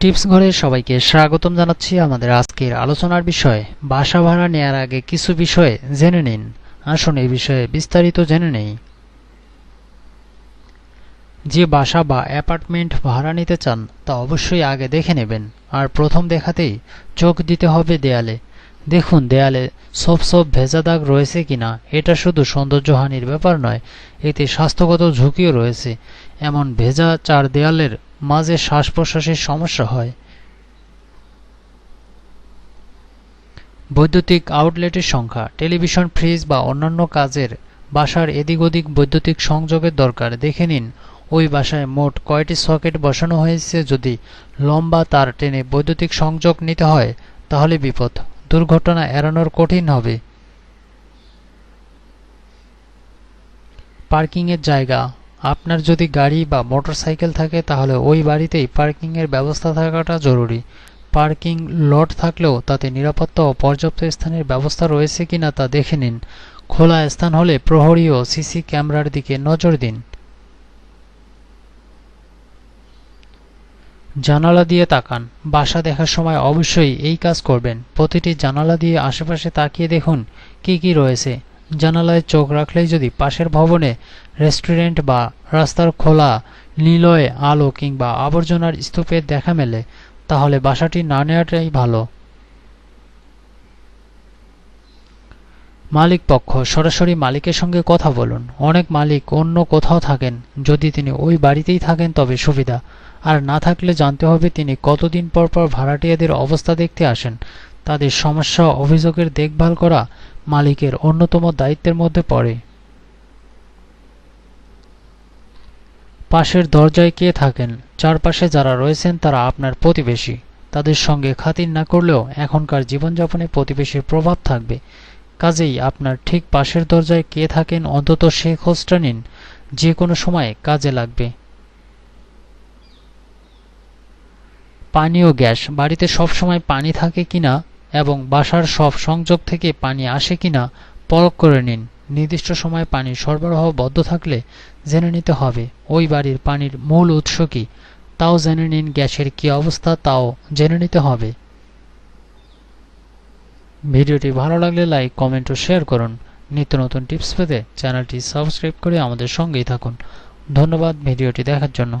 Tips ঘরে সবাইকে স্বাগতম জানাচ্ছি আমাদের আজকের আলোচনার বিষয়, বাসা ভাড়া নেয়ার আগে কিছু বিষয়ে জেনে নিন। আসুন এই বিষয়ে বিস্তারিত জেনে নেই। যে বাসা বা অ্যাপার্টমেন্ট ভাড়া নিতে চান, তা অবশ্যই আগে দেখে নেবেন। আর প্রথম দেখাতেই চোখ দিতে হবে দেয়ালে। দেখুন দেয়ালে সব সব ভেজা দাগ রয়েছে কিনা, এটা শুধু সৌন্দর্যহানির ব্যাপার নয়, এতে স্বাস্থ্যগত ঝুঁকিও রয়েছে। এমন ভেজা চার দেয়ালের মাঝে শ্বাস প্রশ্বাসের সমস্যা হয়। বৈদ্যুতিক আউটলেটের সংখ্যা, টেলিভিশন, ফ্রিজ বা অন্যান্য কাজের বাসার এদিক ওদিক বৈদ্যুতিক সংযোগের দরকার। দেখে নিন, ওই বাসায় মোট কয়টি সকেট বসানো হয়েছে? যদি লম্বা তার টেনে বৈদ্যুতিক সংযোগ নিতে হয়, তাহলে বিপদ। দুর্ঘটনা এড়ানোর কঠিন হবে। পার্কিংয়ের জায়গা আপনার যদি গাড়ি বা মোটরসাইকেল থাকে, তাহলে ওই বাড়িতেই পার্কিংয়ের ব্যবস্থা থাকাটা জরুরি। পার্কিং লট থাকলেও তাতে নিরাপত্তা ও পর্যাপ্ত স্থানের ব্যবস্থা রয়েছে কিনা তা দেখে নিন। খোলা স্থান হলে প্রহরী ও সিসি ক্যামেরার দিকে নজর দিন। জানালা দিয়ে তাকান। বাসা দেখার সময় অবশ্যই এই কাজ করবেন। প্রতিটি জানালা দিয়ে আশেপাশে তাকিয়ে দেখুন কি কি রয়েছে। জানালায় চোখ রাখলেই যদি পাশের ভবনে রেস্টুরেন্ট বা রাস্তার খোলা নিলয়ে আলো কিংবা আবর্জনার স্তূপের দেখা মেলে, তাহলে বাসাটি না নেওয়াটাই ভালো। মালিক পক্ষ, সরাসরি মালিকের সঙ্গে কথা বলুন। অনেক মালিক অন্য কোথাও থাকেন, যদি তিনি ওই বাড়িতেই থাকেন তবে সুবিধা। আর না থাকলে জানতে হবে তিনি কতদিন পর পর ভাড়াটিয়াদের অবস্থা দেখতে আসেন। তাদের সমস্যা অভিযোগের দেখভাল করা মালিকের অন্যতম দায়িত্বের মধ্যে পড়ে। পাশের দরজায় কে থাকেন? চারপাশে যারা রয়েছেন তারা আপনার প্রতিবেশী। তাদের সঙ্গে খাতির না করলেও এখনকার জীবনযাপনে প্রতিবেশীর প্রভাব থাকবে। কাজেই আপনার ঠিক পাশের দরজায় কে থাকেন অন্তত সে খোঁজটা নিন। যে কোনো সময় কাজে লাগবে। পানি ও গ্যাস। বাড়িতে সব সময় পানি থাকে কিনা এবং বাসার সব সংযোগ থেকে পানি আসে কিনা পরখ করে নিন। নির্দিষ্ট সময় পানি সরবরাহ বন্ধ থাকলে জেনে নিতে হবে, ওই বাড়ির পানির মূল উৎস কি, তাও জেনে নিন গ্যাসের কি অবস্থা, তাও জেনে নিতে হবে। ভিডিওটি ভালো লাগলে লাইক, কমেন্ট ও শেয়ার করুন। নিত্য নতুন টিপস পেতে চ্যানেলটি সাবস্ক্রাইব করে আমাদের সঙ্গেই থাকুন। ধন্যবাদ ভিডিওটি দেখার জন্য।